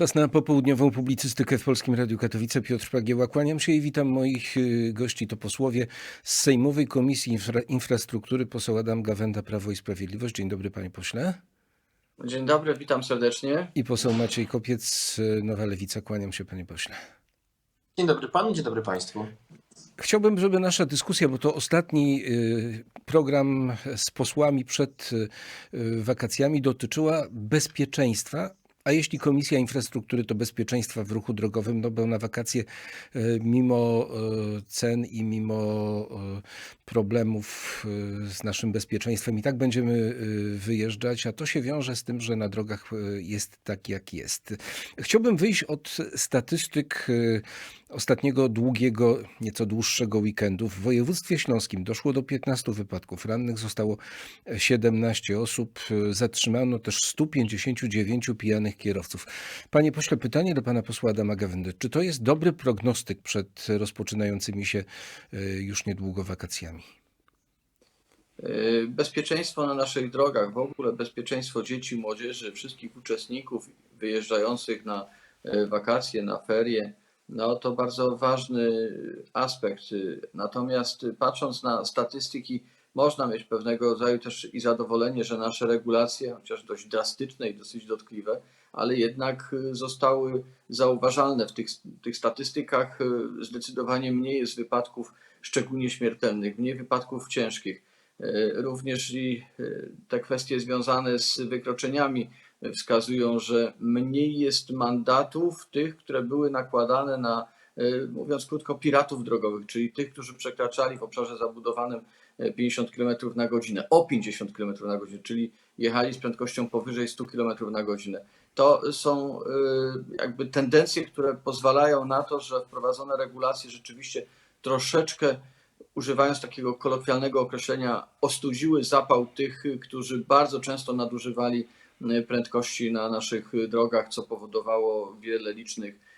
Czas na popołudniową publicystykę w Polskim Radiu Katowice. Piotr Pagieła, kłaniam się i witam moich y, gości. To posłowie z Sejmowej Komisji Infra Infrastruktury, poseł Adam Gawenda, Prawo i Sprawiedliwość. Dzień dobry panie pośle. Dzień dobry, witam serdecznie. I poseł Maciej Kopiec, y, Nowa Lewica. Kłaniam się panie pośle. Dzień dobry panu, dzień dobry państwu. Chciałbym, żeby nasza dyskusja, bo to ostatni y, program z posłami przed wakacjami, dotyczyła bezpieczeństwa. A jeśli Komisja Infrastruktury to bezpieczeństwa w ruchu drogowym, no bo na wakacje y, mimo y, cen i mimo y, problemów z naszym bezpieczeństwem i tak będziemy wyjeżdżać, a to się wiąże z tym, że na drogach jest tak jak jest. Chciałbym wyjść od statystyk ostatniego długiego, nieco dłuższego weekendu. W województwie śląskim doszło do 15 wypadków. Rannych zostało 17 osób. Zatrzymano też 159 pijanych kierowców. Panie pośle, pytanie do pana posła Adama Gawędy. Czy to jest dobry prognostyk przed rozpoczynającymi się y, już niedługo wakacjami? Yy, Bezpieczeństwo na naszych drogach, w ogóle bezpieczeństwo dzieci, młodzieży, wszystkich uczestników wyjeżdżających na yy, wakacje, na ferie, no to bardzo ważny aspekt. Natomiast patrząc na statystyki, można mieć pewnego rodzaju też i zadowolenie, że nasze regulacje, chociaż dość drastyczne i dosyć dotkliwe, ale jednak zostały zauważalne w tych, tych statystykach. Zdecydowanie mniej jest wypadków, szczególnie śmiertelnych, mniej wypadków ciężkich. Również i te kwestie związane z wykroczeniami wskazują, że mniej jest mandatów tych, które były nakładane na, e, mówiąc krótko, piratów drogowych, czyli tych, którzy przekraczali w obszarze zabudowanym e, 50 km na godzinę, o 50 km na godzinę, czyli jechali z prędkością powyżej 100 km na godzinę. To są e, jakby tendencje, które pozwalają na to, że wprowadzone regulacje rzeczywiście troszeczkę używając takiego kolokwialnego określenia, ostudziły zapał tych, którzy bardzo często nadużywali prędkości na naszych drogach, co powodowało wiele licznych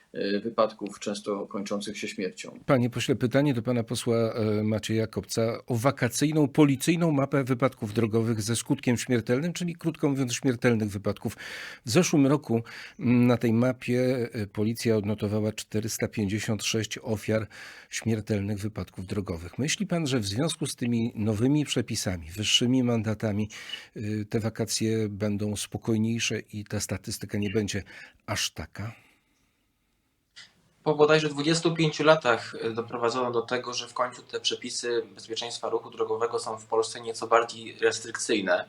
wypadków, często kończących się śmiercią. Panie pośle, pytanie do pana posła e, Macieja Kopca o wakacyjną, policyjną mapę wypadków drogowych ze skutkiem śmiertelnym, czyli krótko mówiąc śmiertelnych wypadków. W zeszłym roku m, na tej mapie e, policja odnotowała 456 ofiar śmiertelnych wypadków drogowych. Myśli pan, że w związku z tymi nowymi przepisami, wyższymi mandatami y, te wakacje będą spokojniejsze i ta statystyka nie będzie aż taka? Po bodajże 25 latach e, doprowadzono do tego, że w końcu te przepisy bezpieczeństwa ruchu drogowego są w Polsce nieco bardziej restrykcyjne.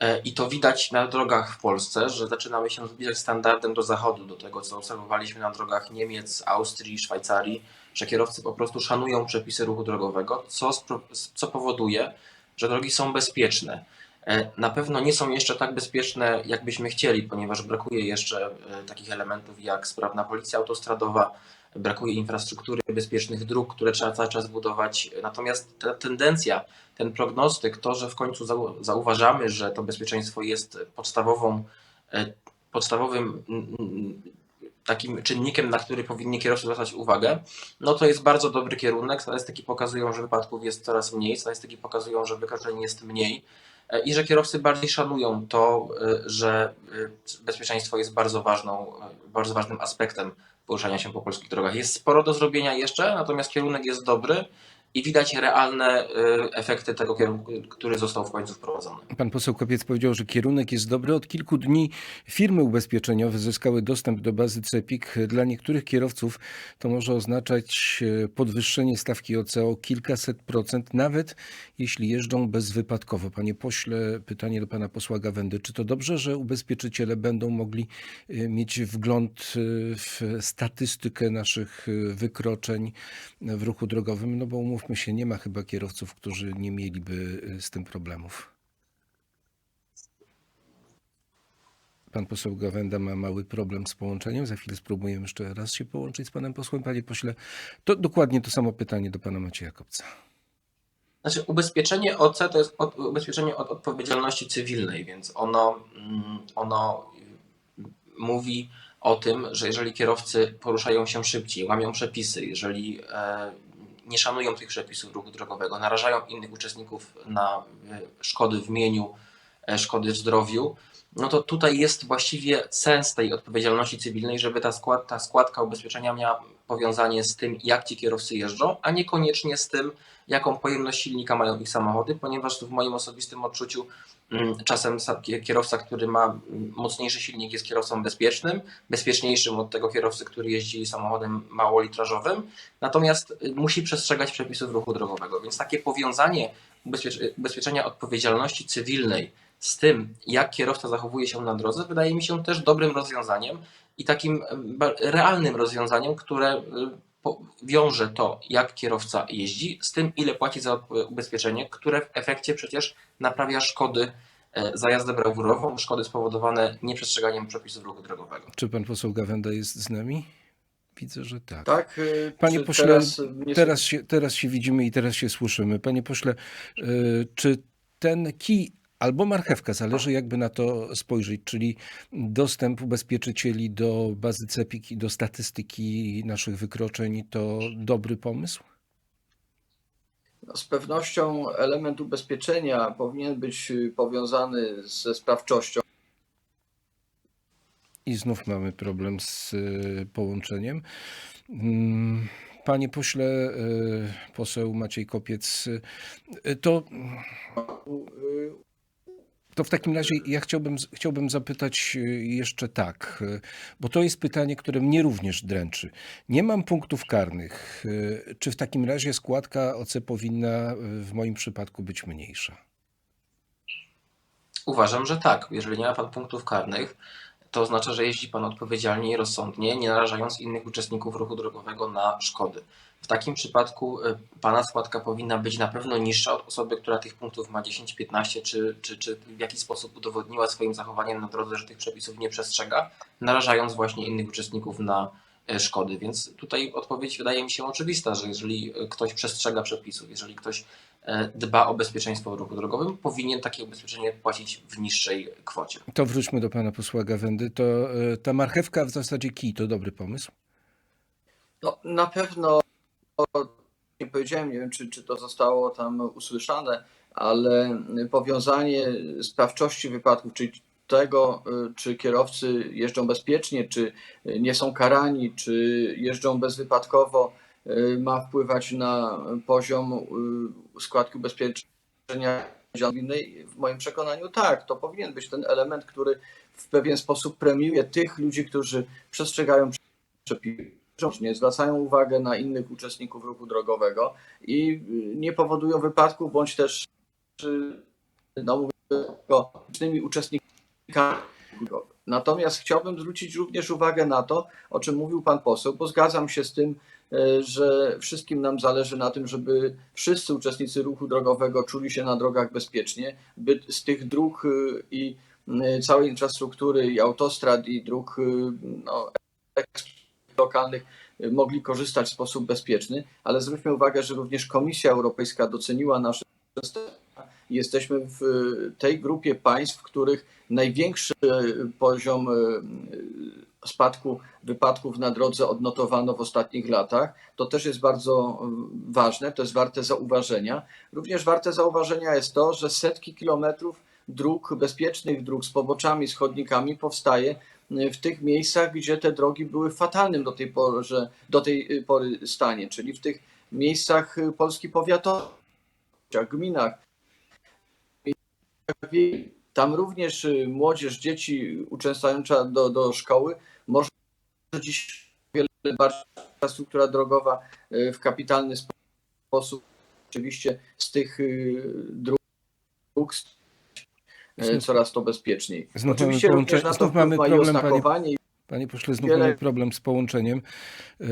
E, I to widać na drogach w Polsce, że zaczynamy się zbliżać standardem do zachodu, do tego, co obserwowaliśmy na drogach Niemiec, Austrii, Szwajcarii, że kierowcy po prostu szanują przepisy ruchu drogowego, co, co powoduje, że drogi są bezpieczne. E, Na pewno nie są jeszcze tak bezpieczne, jakbyśmy chcieli, ponieważ brakuje jeszcze e, takich elementów jak sprawna policja autostradowa, brakuje infrastruktury bezpiecznych dróg, które trzeba cały czas budować. Natomiast ta tendencja, ten prognostyk, to, że w końcu zau- zauważamy, że to bezpieczeństwo jest podstawową, e, podstawowym takim czynnikiem, na który powinni kierowcy zwracać uwagę, no to jest bardzo dobry kierunek. Statystyki pokazują, że wypadków jest coraz mniej, statystyki pokazują, że wykroczeń jest mniej i że kierowcy bardziej szanują to, e, że e, bezpieczeństwo jest bardzo ważną, e, bardzo ważnym aspektem poruszania się po polskich drogach. Jest sporo do zrobienia jeszcze, natomiast kierunek jest dobry i widać realne e, efekty tego kierunku, który został w końcu wprowadzony. Pan poseł Kopiec powiedział, że kierunek jest dobry. Od kilku dni firmy ubezpieczeniowe zyskały dostęp do bazy CEPIK. Dla niektórych kierowców to może oznaczać e, podwyższenie stawki OC o kilkaset procent, nawet jeśli jeżdżą bezwypadkowo. Panie pośle, pytanie do pana posła Gawędy. Czy to dobrze, że ubezpieczyciele będą mogli e, mieć wgląd w statystykę naszych wykroczeń w ruchu drogowym? No bo umówmy się, nie ma chyba kierowców, którzy nie mieliby e, z tym problemów. Pan poseł Gawenda ma mały problem z połączeniem. Za chwilę spróbujemy jeszcze raz się połączyć z panem posłem. Panie pośle, to dokładnie to samo pytanie do pana Macieja Kopca. Znaczy, ubezpieczenie OC to jest od, ubezpieczenie od odpowiedzialności cywilnej, więc ono, mm, ono y, mówi o tym, że jeżeli kierowcy poruszają się szybciej, łamią przepisy, jeżeli e, nie szanują tych przepisów ruchu drogowego, narażają innych uczestników na e, szkody w mieniu, e, szkody w zdrowiu, no to tutaj jest właściwie sens tej odpowiedzialności cywilnej, żeby ta, skład, ta składka ubezpieczenia miała powiązanie z tym, jak ci kierowcy jeżdżą, a niekoniecznie z tym, jaką pojemność silnika mają ich samochody, ponieważ w moim osobistym odczuciu czasem sa- kie- kierowca, który ma mm, mocniejszy silnik jest kierowcą bezpiecznym, bezpieczniejszym od tego kierowcy, który jeździ samochodem małolitrażowym, natomiast y, musi przestrzegać przepisów ruchu drogowego, więc takie powiązanie ubezpiecz- ubezpieczenia odpowiedzialności cywilnej z tym, jak kierowca zachowuje się na drodze, wydaje mi się też dobrym rozwiązaniem i takim realnym rozwiązaniem, które y, wiąże to, jak kierowca jeździ, z tym, ile płaci za ubezpieczenie, które w efekcie przecież naprawia szkody e, za jazdę brawurową, szkody spowodowane nieprzestrzeganiem przepisów ruchu drogowego. Czy pan poseł Gawenda jest z nami? Widzę, że tak. Tak, y, Panie pośle, teraz, nie- Teraz się, teraz się widzimy i teraz się słyszymy. Panie pośle, czy ten kij albo marchewka, zależy jakby na to spojrzeć, czyli dostęp ubezpieczycieli do bazy CEPIK i do statystyki naszych wykroczeń to dobry pomysł? Z pewnością element ubezpieczenia powinien być y, powiązany ze sprawczością. I znów mamy problem z y, połączeniem. Mm, Panie pośle, y, poseł Maciej Kopiec, to To w takim razie ja chciałbym, chciałbym zapytać y, jeszcze tak, y, bo to jest pytanie, które mnie również dręczy. Nie mam punktów karnych. Y, Czy w takim razie składka OC powinna w moim przypadku być mniejsza? Uważam, że tak. Jeżeli nie ma Pan punktów karnych, to oznacza, że jeździ Pan odpowiedzialnie i rozsądnie, nie narażając innych uczestników ruchu drogowego na szkody. W takim przypadku y, Pana składka powinna być na pewno niższa od osoby, która tych punktów ma 10, 15, czy, czy, czy w jakiś sposób udowodniła swoim zachowaniem na drodze, że tych przepisów nie przestrzega, narażając właśnie innych uczestników na y, szkody. Więc tutaj odpowiedź wydaje mi się oczywista, że jeżeli y, ktoś przestrzega przepisów, jeżeli ktoś dba o bezpieczeństwo w ruchu drogowym, powinien takie ubezpieczenie płacić w niższej kwocie. To wróćmy do pana posła Gawędy. To ta marchewka w zasadzie kij to dobry pomysł? No, na pewno nie powiedziałem, nie wiem, czy, czy to zostało tam usłyszane, ale powiązanie sprawczości wypadków, czyli tego, y, czy kierowcy jeżdżą bezpiecznie, czy nie są karani, czy jeżdżą bezwypadkowo, y, ma wpływać na poziom y, składki ubezpieczenia cywilnej. W moim przekonaniu tak, to powinien być ten element, który w pewien sposób premiuje tych ludzi, którzy przestrzegają przepisów nie zwracają uwagi na innych uczestników ruchu drogowego i y, nie powodują wypadków, bądź też y, no, mówię o licznymi uczestnikami. Natomiast chciałbym zwrócić również uwagę na to, o czym mówił pan poseł, bo zgadzam się z tym, y, że wszystkim nam zależy na tym, żeby wszyscy uczestnicy ruchu drogowego czuli się na drogach bezpiecznie, by z tych dróg i całej infrastruktury i autostrad i dróg no, lokalnych y, mogli korzystać w sposób bezpieczny, ale zwróćmy uwagę, że również Komisja Europejska doceniła nasze. Jesteśmy w y, tej grupie państw, w których największy y, poziom spadku wypadków na drodze odnotowano w ostatnich latach. To też jest bardzo ważne, to jest warte zauważenia. Również warte zauważenia jest to, że setki kilometrów dróg, bezpiecznych dróg z poboczami, z chodnikami powstaje w tych miejscach, gdzie te drogi były w fatalnym do tej pory, że- do tej pory stanie, czyli w tych miejscach Polski powiatowej, gminach. Tam również młodzież, dzieci uczęszczająca do, do szkoły może dziś wiele bardziej infrastruktura drogowa y, w kapitalny sposób oczywiście z tych y, dróg Znów- coraz to bezpieczniej. Znów mamy Oczywiście również na to mamy problem, panie- oznakowanie Panie pośle, znów Wiele- mamy problem z połączeniem. Yy,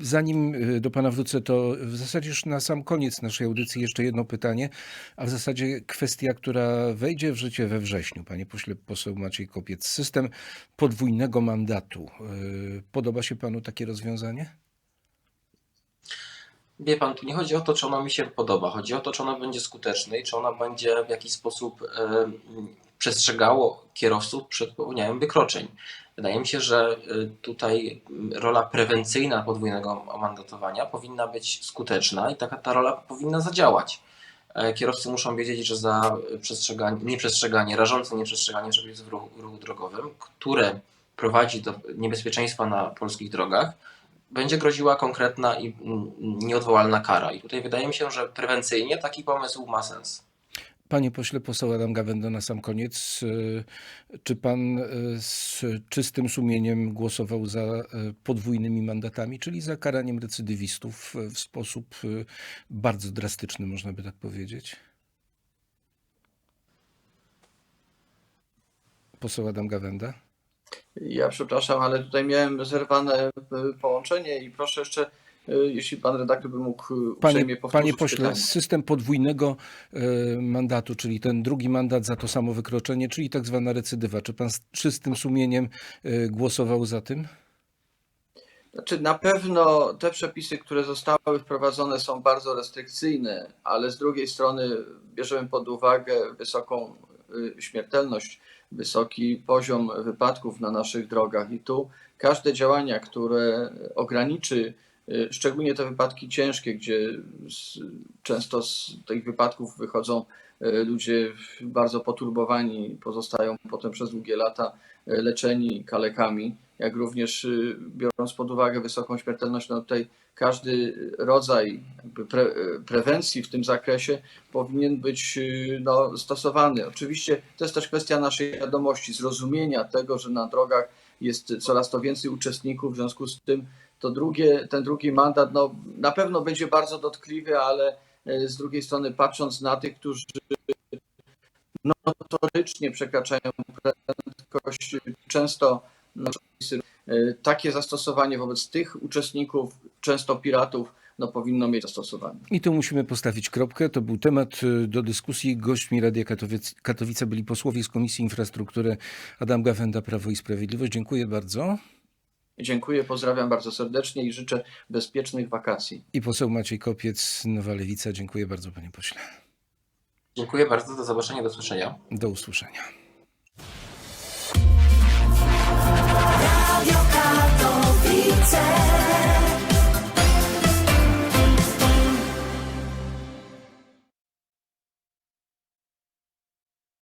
Zanim yy, do Pana wrócę, to w zasadzie już na sam koniec naszej audycji jeszcze jedno pytanie, a w zasadzie kwestia, która wejdzie w życie we wrześniu. Panie pośle, poseł Maciej Kopiec. System podwójnego mandatu. Podoba się Panu takie rozwiązanie? Wie pan, tu nie chodzi o to, czy ono mi się podoba. Chodzi o to, czy ono będzie skuteczne i czy ono będzie w jakiś sposób em, przestrzegało kierowców przed popełnianiem wykroczeń. Wydaje mi się, że y, tutaj rola prewencyjna podwójnego mandatowania powinna być skuteczna i taka ta rola powinna zadziałać. e, kierowcy muszą wiedzieć, że za przestrzeganie, nieprzestrzeganie, rażące nieprzestrzeganie przepisów ruchu, ruchu drogowym, które prowadzi do niebezpieczeństwa na polskich drogach, będzie groziła konkretna i nieodwołalna kara. I tutaj wydaje mi się, że prewencyjnie taki pomysł ma sens. Panie pośle, poseł Adam Gawęda na sam koniec. y, Czy pan y, z czystym sumieniem głosował za y, podwójnymi mandatami, czyli za karaniem recydywistów w sposób bardzo drastyczny, można by tak powiedzieć? Poseł Adam Gawęda. Ja przepraszam, ale tutaj miałem zerwane e, połączenie i proszę jeszcze, e, jeśli pan redaktor by mógł e, uprzejmie Panie, powtórzyć panie pośle, pytanie. system podwójnego mandatu, czyli ten drugi mandat za to samo wykroczenie, czyli tak zwana recydywa. Czy pan z czystym sumieniem głosował za tym? Znaczy, na pewno te przepisy, które zostały wprowadzone są bardzo restrykcyjne, ale z drugiej strony bierzemy pod uwagę wysoką śmiertelność, wysoki poziom wypadków na naszych drogach. I tu każde działania, które ograniczy y, szczególnie te wypadki ciężkie, gdzie często z tych wypadków wychodzą y, ludzie bardzo poturbowani, pozostają potem przez długie lata leczeni kalekami, jak również y, biorąc pod uwagę wysoką śmiertelność, no tutaj każdy rodzaj pre, y, prewencji w tym zakresie powinien być y, no, stosowany. Oczywiście to jest też kwestia naszej świadomości, zrozumienia tego, że na drogach jest coraz to więcej uczestników, w związku z tym to drugie, ten drugi mandat no, na pewno będzie bardzo dotkliwy, ale y, z drugiej strony patrząc na tych, którzy notorycznie przekraczają prędkość, często y, takie zastosowanie wobec tych uczestników, często piratów, no, powinno mieć zastosowanie. I tu musimy postawić kropkę. To był temat y, do dyskusji. Gośćmi Radia Katowice, Katowice byli posłowie z Komisji Infrastruktury Adam Gawenda, Prawo i Sprawiedliwość. Dziękuję bardzo. Dziękuję, pozdrawiam bardzo serdecznie i życzę bezpiecznych wakacji. I poseł Maciej Kopiec, Nowa Lewica. Dziękuję bardzo, panie pośle. Dziękuję bardzo, do zobaczenia, do słyszenia. Do usłyszenia.